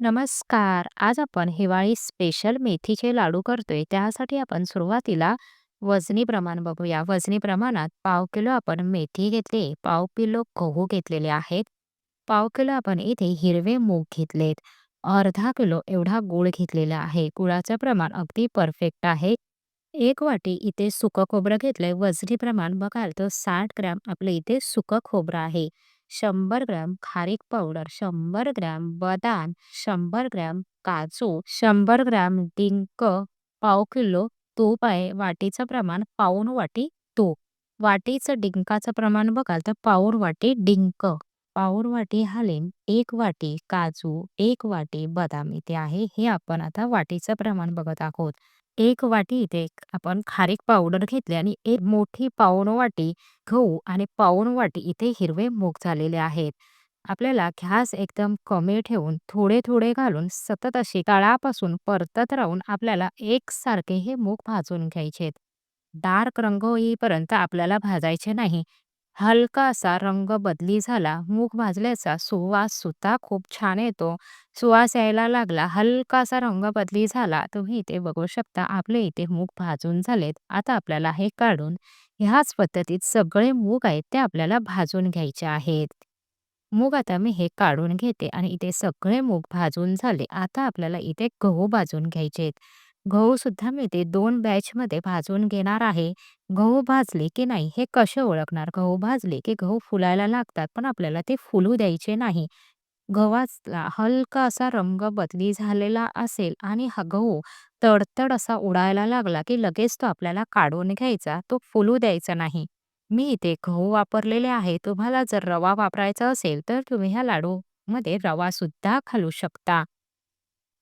नमस्कार. आज आपण हिवाळी स्पेशल मेथीचे लाडू करतोय. त्यासाठी आपण सुरुवातीला वजनी प्रमाण बघूया. वजनी प्रमाणात पाव किलो आपण मेथी घेतली, पाव किलो गहू घेतलेले आहेत, पाव किलो आपण इथे हिरवे मूग घेतलेत, अर्धा किलो एवढा गूळ घेतलेला आहे. गुळाचं प्रमाण अगदी परफेक्ट आहे. एक वाटी इथे सुकं खोबरं घेतलंय. वजनी प्रमाण बघाल तर साठ ग्रॅम आपलं इथे सुकं खोबरं आहे. शंभर ग्रॅम खारीक पावडर, शंभर ग्रॅम बदाम, शंभर ग्रॅम काजू, शंभर ग्रॅम डिंक, पाव किलो तूप आहे. वाटीचं प्रमाण पाऊण वाटी तूप. वाटीचं डिंकाचं प्रमाण बघाल तर पाऊर वाटी डिंक, पाऊर वाटी हालीम, एक वाटी काजू, एक वाटी बदाम इथे आहे. हे आपण आता वाटीचं प्रमाण बघत आहोत. एक वाटी इथे आपण खारीक पावडर घेतली आणि एक मोठी पाऊण वाटी गहू आणि पाऊण वाटी इथे हिरवे मूग झालेले आहेत. आपल्याला घास एकदम कमी ठेवून थोडे थोडे घालून सतत अशी तळापासून परतत राहून आपल्याला एकसारखे हे मूग भाजून घ्यायचे आहेत डार्क रंग येईपर्यंत आपल्याला भाजायचे नाही. हलका असा रंग बदली झाला, मूग भाजल्याचा सुवास सुद्धा खूप छान येतो. सुवास यायला लागला, हलकासा रंग बदली झाला, तुम्ही इथे बघू शकता आपले इथे मूग भाजून झालेत. आता आपल्याला हे काढून ह्याच पद्धतीत सगळे मूग आहेत ते आपल्याला भाजून घ्यायचे आहेत. मूग आता मी हे काढून घेते आणि इथे सगळे मूग भाजून झाले. आता आपल्याला इथे गहू भाजून घ्यायचे आहेत गहू सुद्धा मी इथे दोन बॅच मध्ये भाजून घेणार आहे. गहू भाजले की नाही हे कसे ओळखणार? गहू भाजले की गहू फुलायला लागतात, पण आपल्याला ते फुलू द्यायचे नाही. गव्हाचा हलका असा रंग बदली झालेला असेल आणि हा गहू तडतड असा उडायला लागला की लगेच तो आपल्याला काढून घ्यायचा, तो फुलू द्यायचा नाही. मी इथे गहू वापरलेले आहे. तुम्हाला जर रवा वापरायचा असेल तर तुम्ही ह्या लाडू मध्ये रवा सुद्धा घालू शकता.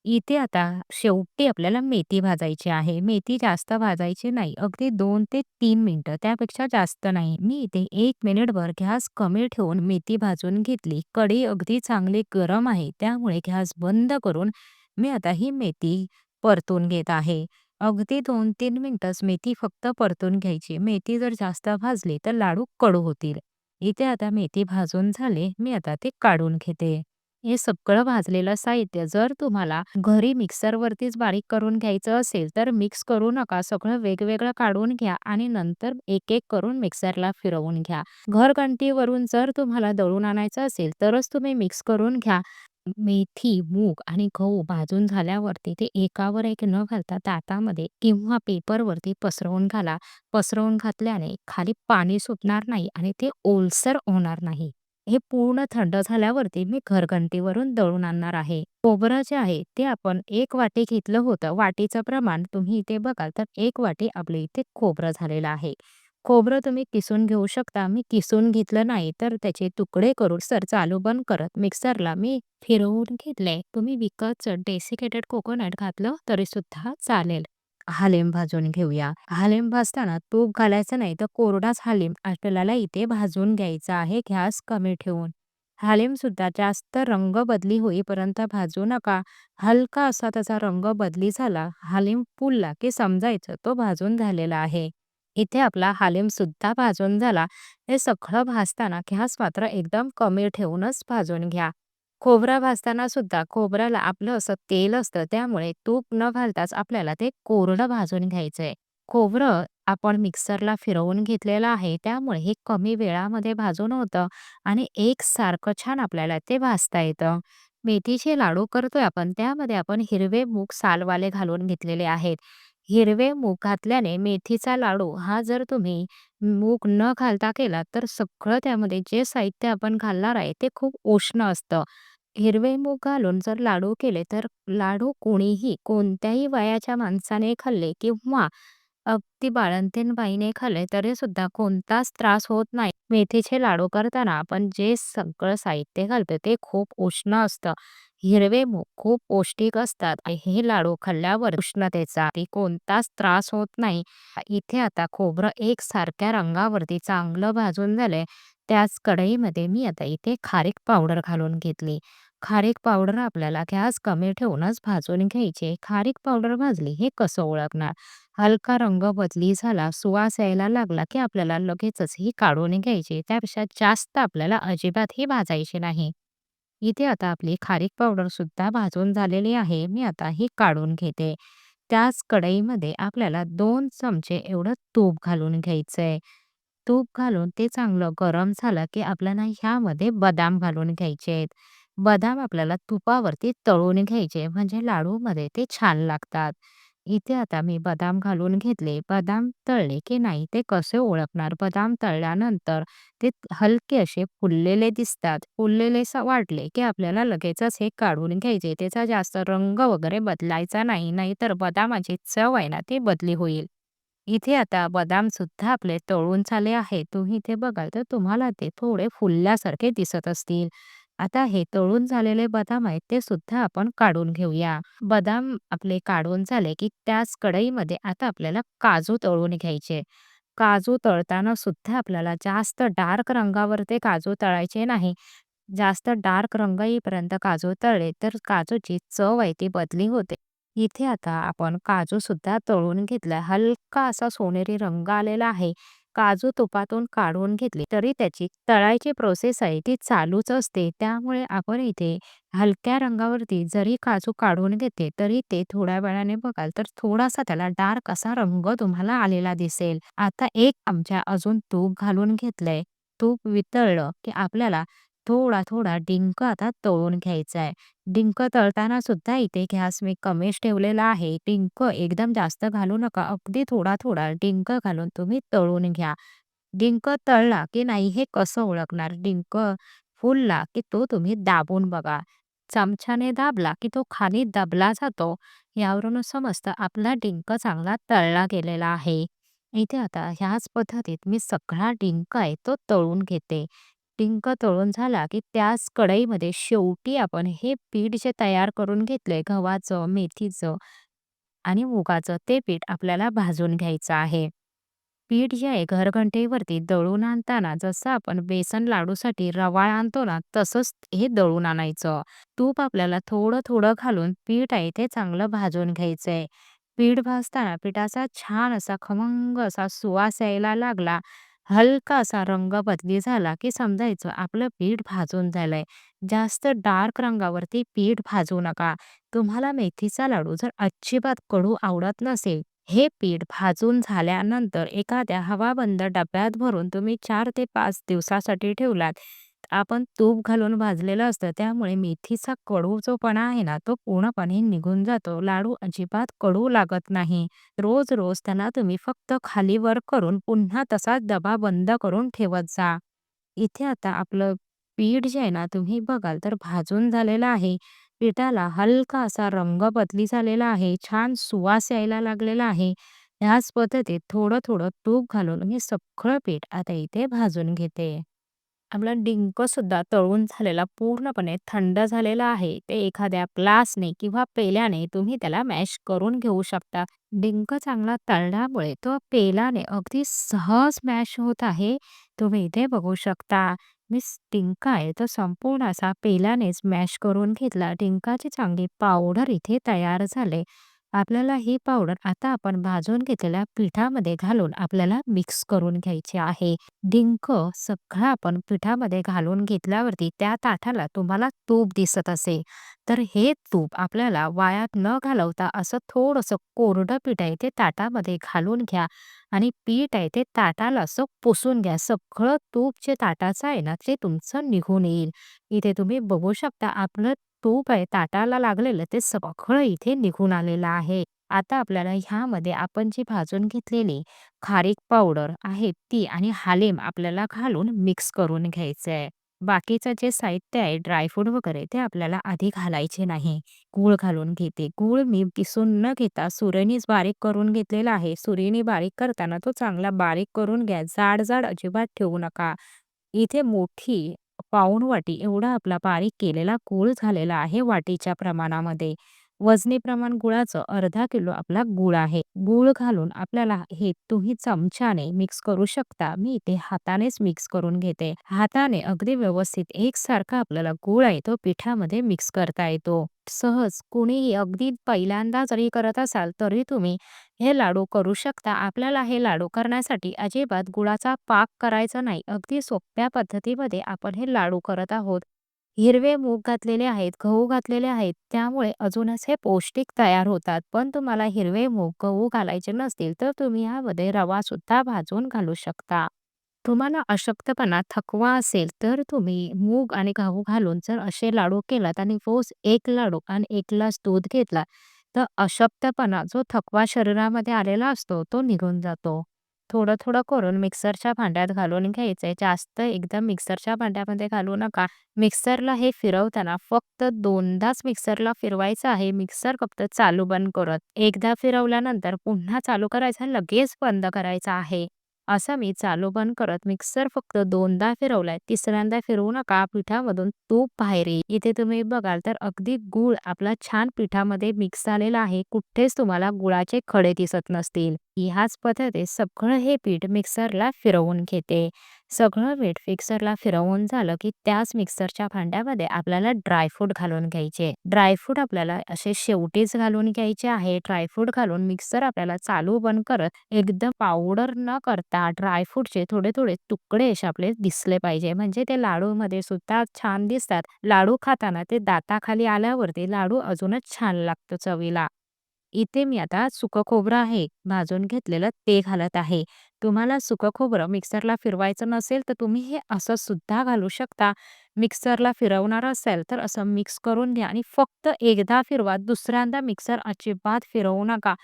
इथे आता शेवटी आपल्याला मेथी भाजायची आहे. मेथी जास्त भाजायची नाही. अगदी 2 ते 3 मिनिटं त्यापेक्षा जास्त नाही. मी इथे 1 मिनिटभर गॅस कमी ठेवून मेथी भाजून घेतली. कढई अगदी चांगली गरम आहे त्यामुळे गॅस बंद करून मी आता ही मेथी परतून घेत आहे. अगदी 2-3 मिनिटंच मेथी फक्त परतून घ्यायची. मेथी जर जास्त भाजली तर लाडू कडू होतील. इथे आता मेथी भाजून झाले. मी आता ते काढून घेते. हे सगळं भाजलेलं साहित्य जर तुम्हाला घरी मिक्सरवरतीच बारीक करून घ्यायचं असेल तर मिक्स करू नका. सगळं वेगवेगळं काढून घ्या आणि नंतर एक एक करून मिक्सरला फिरवून घ्या. घरघंटीवरून जर तुम्हाला दळून आणायचं असेल तरच तुम्ही मिक्स करून घ्या. मेथी, मूग आणि गहू भाजून झाल्यावरती ते एकावर एक न घालता ताटामध्ये किंवा पेपरवरती पसरवून घाला. पसरवून घातल्याने खाली पाणी सुटणार नाही आणि ते ओलसर होणार नाही. हे पूर्ण थंड झाल्यावरती मी घरघंटीवरून दळून आणणार आहे. खोबरं जे आहे ते आपण एक वाटी घेतलं होतं. वाटीचं प्रमाण तुम्ही इथे बघाल तर एक वाटी आपले इथे खोबरं झालेलं आहे. खोबरं तुम्ही किसून घेऊ शकता. मी किसून घेतलं नाही तर त्याचे तुकडे करून सर चालू बंद करत मिक्सरला मी फिरवून घेतले. तुम्ही विकतचं डेसिकेटेड कोकोनट घातलं तरी सुद्धा चालेल. हालीम भाजून घेऊया. हालीम भाजताना तूप घालायचं नाही तर कोरडाच हालीम आपल्याला इथे भाजून घ्यायचा आहे गॅस कमी ठेवून. हालेम सुद्धा जास्त रंग बदली होईपर्यंत भाजू नका. हलका असा त्याचा रंग बदली झाला, हालीम फुलला की समजायचं तो भाजून झालेला आहे. इथे आपला हालीम सुद्धा भाजून झाला. हे सगळं भाजताना गॅस मात्र एकदम कमी ठेवूनच भाजून घ्या. खोबरा भाजताना सुद्धा खोबऱ्याला आपलं असं तेल असतं त्यामुळे तूप न घालताच आपल्याला ते कोरडं भाजून घ्यायचंय. खोबरं आपण मिक्सरला फिरवून घेतलेलं आहे त्यामुळे हे कमी वेळामध्ये भाजून होतं आणि एकसारखं छान आपल्याला ते भाजता येतं. मेथीचे लाडू करतोय आपण त्यामध्ये आपण हिरवे मूग सालवाले घालून घेतलेले आहेत. हिरवे मूग घातल्याने मेथीचा लाडू हा जर तुम्ही मूग न घालता केला तर सगळं त्यामध्ये जे साहित्य आपण घालणार आहे ते खूप उष्ण असतं. हिरवे मूग घालून जर लाडू केले तर लाडू कोणीही कोणत्याही वयाच्या माणसाने खाल्ले किंवा अगदी बाळंतीण बाईने खाल्ले तरी सुद्धा कोणताच त्रास होत नाही. मेथीचे लाडू करताना आपण जे सगळं साहित्य घालतो ते खूप उष्ण असतं. हिरवे मूग खूप पौष्टिक असतात. हे लाडू खाल्ल्यावर उष्णतेचा कोणताच त्रास होत नाही. इथे आता खोबरं एक सारख्या रंगावरती चांगलं भाजून झालंय. त्याच कढईमध्ये मी आता इथे खारीक पावडर घालून घेतली. खारीक पावडर आपल्याला गॅस कमी ठेवूनच भाजून घ्यायचे. खारीक पावडर भाजली हे कसं ओळखणार? हलका रंग बदली झाला, सुवास यायला लागला की आपल्याला लगेचच ही काढून घ्यायची. त्यापेक्षा जास्त आपल्याला अजिबात ही भाजायची नाही. इथे आता आपली खारीक पावडर सुद्धा भाजून झालेली आहे. मी आता ही काढून घेते. त्याच कढईमध्ये आपल्याला दोन चमचे एवढं तूप घालून घ्यायचंय. तूप घालून ते चांगलं गरम झालं, की आपल्याला ह्यामध्ये बदाम घालून घ्यायचे आहेत. बदाम आपल्याला तुपावरती तळून घ्यायचे म्हणजे लाडूमध्ये ते छान लागतात. इथे आता मी बदाम घालून घेतले. बदाम तळले की नाही ते कसे ओळखणार? बदाम तळल्यानंतर ते हलके असे फुललेले दिसतात. फुललेले स वाटले की आपल्याला लगेचच हे काढून घ्यायचे. त्याचा जास्त रंग वगैरे बदलायचा नाही. नाहीतर बदामाची चव आहे ना ती बदली होईल. इथे आता बदाम सुद्धा आपले तळून झाले आहेत. तुम्ही इथे बघाल तर तुम्हाला ते थोडे फुलल्यासारखे दिसत असतील. आता हे तळून झालेले बदाम आहेत ते सुद्धा आपण काढून घेऊया. बदाम आपले काढून झाले की त्याच कढईमध्ये आता आपल्याला काजू तळून घ्यायचे. काजू तळताना सुद्धा आपल्याला जास्त डार्क रंगावर ते काजू तळायचे नाही. जास्त डार्क रंग येईपर्यंत काजू तळले तर काजूची चव आहे ती बदली होते. इथे आता आपण काजू सुद्धा तळून घेतला. हलका असा सोनेरी रंग आलेला आहे. काजू तुपातून काढून घेतले तरी त्याची तळायची प्रोसेस आहे ती चालूच असते. त्यामुळे आपण इथे हलक्या रंगावरती जरी काजू काढून घेते तरी ते थोड्या वेळाने बघाल तर थोडासा त्याला डार्क असा रंग तुम्हाला आलेला दिसेल. आता एक आमच्या अजून तूप घालून घेतलंय. तूप वितळलं की आपल्याला थोडा थोडा डिंक आता तळून घ्यायचा आहे. डिंक तळताना सुद्धा इथे गॅस मी कमीच ठेवलेला आहे. डिंक एकदम जास्त घालू नका. अगदी थोडा थोडा डिंक घालून तुम्ही तळून घ्या. डिंक तळला की नाही हे कसं ओळखणार? डिंक फुलला की तो तुम्ही दाबून बघा. चमच्याने दाबला की तो खाली दबला जातो. यावरून समजतं आपला डिंक चांगला तळला गेलेला आहे. इथे आता ह्याच पद्धतीत मी सगळा डिंक आहे तो तळून घेते. डिंक तळून झाला की त्याच कढईमध्ये शेवटी आपण हे पीठ जे तयार करून घेतलंय गव्हाचं, मेथीचं आणि मुगाचं ते पीठ आपल्याला भाजून घ्यायचं आहे. पीठ जे आहे घरघंटीवरती दळून आणताना जसं आपण बेसन लाडूसाठी रवाळ आणतो ना तसंच हे दळून आणायचं. तूप आपल्याला थोडं थोडं घालून पीठ आहे ते चांगलं भाजून घ्यायचंय. पीठ भाजताना पिठाचा छान असा खमंग असा सुवास यायला लागला, हलका असा रंग बदली झाला की समजायचं आपलं पीठ भाजून झालंय. जास्त डार्क रंगावरती पीठ भाजू नका. तुम्हाला मेथीचा लाडू जर अजिबात कडू आवडत नसेल, हे पीठ भाजून झाल्यानंतर एखाद्या हवाबंद डब्यात भरून तुम्ही 4 ते 5 दिवसासाठी ठेवलात. आपण तूप घालून भाजलेलं असतं त्यामुळे मेथीचा कडू जो पणा आहे ना तो पूर्णपणे निघून जातो. लाडू अजिबात कडू लागत नाही. रोज रोज त्यांना तुम्ही फक्त खाली वर करून पुन्हा तसाच डबा बंद करून ठेवत जा. इथे आता आपलं पीठ जे आहे ना तुम्ही बघाल तर भाजून झालेलं आहे. पिठाला हलका असा रंग बदली झालेला आहे. छान सुवास यायला लागलेला आहे. ह्याच पद्धतीत थोडं थोडं तूप घालून मी सगळं पीठ आता इथे भाजून घेते. आपला डिंक सुद्धा तळून झालेला पूर्णपणे थंड झालेला आहे. ते एखाद्या ग्लासने किंवा पेल्याने तुम्ही त्याला मॅश करून घेऊ शकता. डिंक चांगला तळल्यामुळे तो पेल्याने अगदी सहज मॅश होत आहे. तुम्ही इथे बघू शकता. मी डिंक आहे तो संपूर्ण असा पेल्यानेच मॅश करून घेतला. डिंकाची चांगली पावडर इथे तयार झाले. आपल्याला ही पावडर आता आपण भाजून घेतलेल्या पिठामध्ये घालून आपल्याला मिक्स करून घ्यायची आहे. डिंक सगळं आपण पिठामध्ये घालून घेतल्यावरती त्या ताटाला तुम्हाला तूप दिसत असेल तर हे तूप आपल्याला वायात न घालवता असं थोडंसं कोरडं पीठ आहे ते ताटामध्ये घालून घ्या आणि पीठ आहे ते ताटाला असं पुसून घ्या. सगळं तूप जे ताटाचं आहे ना ते तुमचं निघून येईल. इथे तुम्ही बघू शकता आपलं तूप आहे ताटाला लागलेलं ते सगळं इथे निघून आलेलं आहे. आता आपल्याला ह्यामध्ये आपण जी भाजून घेतलेली खारीक पावडर आहे ती आणि हालेम आपल्याला घालून मिक्स करून घ्यायचं आहे. बाकीचं जे साहित्य आहे ड्रायफ्रूट वगैरे ते आपल्याला आधी घालायचे नाही. गूळ घालून घेते. गूळ मी किसून न घेता सुरेनीच बारीक करून घेतलेला आहे. सुरीने बारीक करताना तो चांगला बारीक करून घ्या. जाड-जाड अजिबात ठेवू नका. इथे मोठी पाऊण वाटी एवढा आपला बारीक केलेला गूळ झालेला आहे वाटीच्या प्रमाणामध्ये. वजनी प्रमाण गुळाचं अर्धा किलो आपला गूळ आहे. गूळ घालून आपल्याला हे तुम्ही चमच्याने मिक्स करू शकता. मी इथे हातानेच मिक्स करून घेते. हाताने अगदी व्यवस्थित एकसारखा आपल्याला गूळ आहे तो पिठामध्ये मिक्स करता येतो. सहज कुणीही अगदी पहिल्यांदा जरी करत असाल तरी तुम्ही हे लाडू करू शकता. आपल्याला हे लाडू करण्यासाठी अजिबात गुळाचा पाक करायचा नाही. अगदी सोप्या पद्धतीमध्ये आपण हे लाडू करत आहोत. हिरवे मूग घातलेले आहेत, गहू घातलेले आहेत, त्यामुळे अजूनच हे पौष्टिक तयार होतात. पण तुम्हाला हिरवे मूग, गहू घालायचे नसतील, तर तुम्ही यामध्ये रवासुद्धा भाजून घालू शकता. तुम्हाला अशक्तपणा, थकवा असेल, तर तुम्ही मूग आणि गहू घालून जर असे लाडू केलात आणि रोज एक लाडू आणि 1 ग्लास दूध घेतला, तर अशक्तपणा, जो थकवा शरीरामध्ये आलेला असतो, तो निघून जातो. थोडं-थोडं करून मिक्सरच्या भांड्यात घालून घ्यायचंय. जास्त एकदम मिक्सरच्या भांड्यामध्ये घालू नका. मिक्सरला हे फिरवताना फक्त दोनदाच मिक्सरला फिरवायचं आहे. मिक्सर फक्त चालू बंद करत. एकदा फिरवल्यानंतर पुन्हा चालू करायचं लगेच बंद करायचा आहे. असं मी चालू बंद करत मिक्सर फक्त दोनदा फिरवलाय. तिसऱ्यांदा फिरवू नका. पिठामधून तूप बाहेर येईल. इथे तुम्ही बघाल तर अगदी गूळ आपला छान पिठामध्ये मिक्स झालेला आहे. कुठेच तुम्हाला गुळाचे खडे दिसत नसतील. ह्याच पद्धतीत सगळं हे पीठ मिक्सरला फिरवून घेते. सगळं मीठ मिक्सरला फिरवून झालं की त्याच मिक्सरच्या भांड्यामध्ये आपल्याला ड्रायफ्रूट घालून घ्यायचे. ड्रायफ्रूट आपल्याला असे शेवटीच घालून घ्यायचे आहे. ड्रायफ्रूट घालून मिक्सर आपल्याला चालू बंद करत एकदम पावडर न करता ड्रायफ्रूटचे थोडे-थोडे तुकडे असे आपले दिसले पाहिजे. म्हणजे ते लाडूमध्ये सुद्धा छान दिसतात. लाडू खाताना ते दाताखाली आल्यावरती लाडू अजूनच छान लागतो चवीला. इथे मी आता सुकं खोबरं आहे भाजून घेतलेलं ते घालत आहे. तुम्हाला सुकं खोबरं मिक्सरला फिरवायचं नसेल तर तुम्ही हे असं सुद्धा घालू शकता. मिक्सरला फिरवणार असेल तर असं मिक्स करून घ्या आणि फक्त एकदा फिरवा. दुसऱ्यांदा मिक्सर अजिबात फिरवू नका.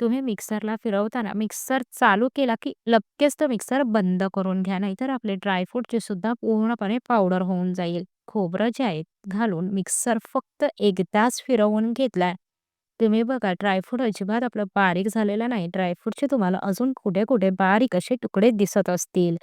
तुम्ही मिक्सरला फिरवताना मिक्सर चालू केला की लगेच तो मिक्सर बंद करून घ्या. नाहीतर आपले ड्रायफ्रूटचे सुद्धा पूर्णपणे पावडर होऊन जाईल. खोबरं जे आहे घालून मिक्सर फक्त एकदाच फिरवून घेतला तुम्ही बघा ड्रायफ्रूट अजिबात आपलं बारीक झालेलं नाही. ड्रायफ्रूटचे तुम्हाला अजून कुठे-कुठे बारीक असे तुकडे दिसत असतील.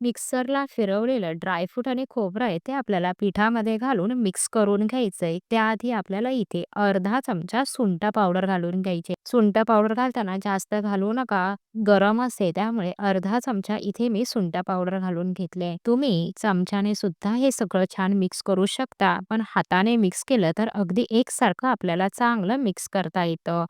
मिक्सरला फिरवलेलं ड्रायफ्रूट आणि खोबरं आहे ते आपल्याला पिठामध्ये घालून मिक्स करून घ्यायचंय. त्याआधी आपल्याला इथे अर्धा चमचा सुंठ पावडर घालून घ्यायचे सुंठ पावडर घालताना जास्त घालू नका. गरम असते त्यामुळे अर्धा चमचा इथे मी सुंठ पावडर घालून घेतले. तुम्ही चमच्याने सुद्धा हे सगळं छान मिक्स करू शकता. पण हाताने मिक्स केलं तर अगदी एकसारखं आपल्याला चांगलं मिक्स करता येतं.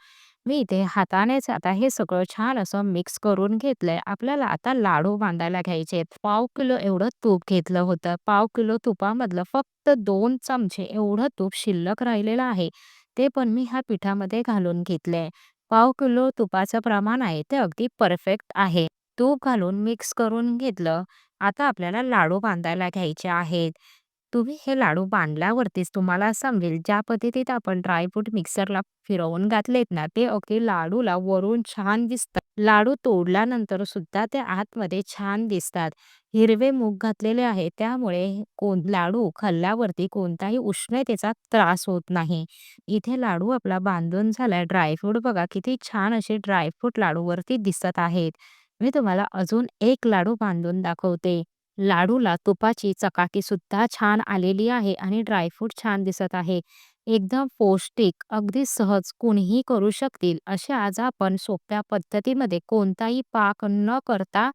मी इथे हातानेच आता हे सगळं छान असं मिक्स करून घेतलंय. आपल्याला आता लाडू बांधायला घ्यायचे. पाव किलो एवढं तूप घेतलं होतं. पाव किलो तुपामधलं फक्त दोन चमचे एवढं तूप शिल्लक राहिलेलं आहे. ते पण मी ह्या पिठामध्ये घालून घेतलंय. पाव किलो तुपाचं प्रमाण आहे ते अगदी परफेक्ट आहे. तूप घालून मिक्स करून घेतलं. आता आपल्याला लाडू बांधायला घ्यायचे आहेत. तुम्ही हे लाडू बांधल्यावरतीच तुम्हाला समजेल ज्या पद्धतीत आपण ड्रायफ्रूट मिक्सरला फिरवून घातलेत ना ते अगदी लाडूला वरून छान दिसतात. लाडू तोडल्यानंतर सुद्धा ते आतमध्ये छान दिसतात. हिरवे मूग घातलेले आहे त्यामुळे कोण लाडू खाल्ल्यावरती कोणताही उष्णतेचा त्रास होत नाही. इथे लाडू आपला बांधून झालाय. ड्रायफ्रूट बघा किती छान असे ड्रायफ्रूट लाडूवरती दिसत आहेत. मी तुम्हाला अजून एक लाडू बांधून दाखवते. लाडूला तुपाची चकाकी सुद्धा छान आलेली आहे आणि ड्रायफ्रूट छान दिसत आहे. एकदम पौष्टिक, अगदी सहज कुणीही करू शकतील असे आज आपण सोप्या पद्धतीमध्ये कोणताही पाक न करता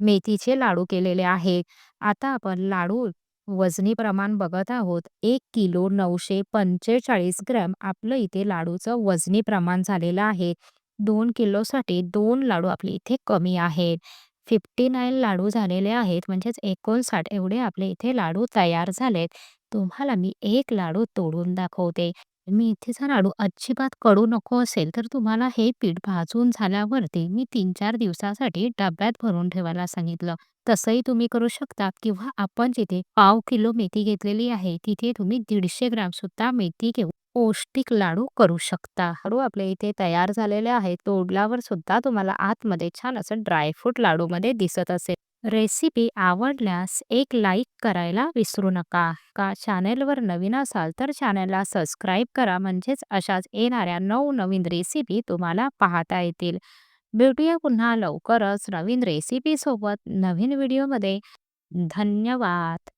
मेथीचे लाडू केलेले आहे आता आपण लाडू वजनी प्रमाण बघत आहोत. एक किलो 945 ग्रॅम आपलं इथे लाडूचं वजनी प्रमाण झालेलं आहे. दोन किलोसाठी दोन लाडू आपले इथे कमी आहेत. 59 लाडू झालेले आहेत म्हणजेच 59 एवढे आपले इथे लाडू तयार झालेत. तुम्हाला मी एक लाडू तोडून दाखवते. मी इथे जर लाडू अजिबात कडू नको असेल तर तुम्हाला हे पीठ भाजून झाल्यावरती मी 3-4 दिवसासाठी डब्यात भरून ठेवायला सांगितलं. तसंही तुम्ही करू शकता किंवा आपण जिथे पाव किलो मेथी घेतलेली आहे तिथे तुम्ही 150 ग्रॅम सुद्धा मेथी घेऊन पौष्टिक लाडू करू शकता. लाडू आपले इथे तयार झालेले आहेत. तोडल्यावर सुद्धा तुम्हाला आतमध्ये छान असं ड्रायफ्रूट लाडूमध्ये दिसत असेल. रेसिपी आवडल्यास एक लाईक करायला विसरू नका. का चॅनेलवर नवीन असाल तर चॅनेलला सबस्क्राईब करा म्हणजेच अशाच येणाऱ्या नवनवीन रेसिपी तुम्हाला पाहता येतील. भेटूया पुन्हा लवकरच नवीन रेसिपीसोबत नवीन व्हिडिओमध्ये. धन्यवाद.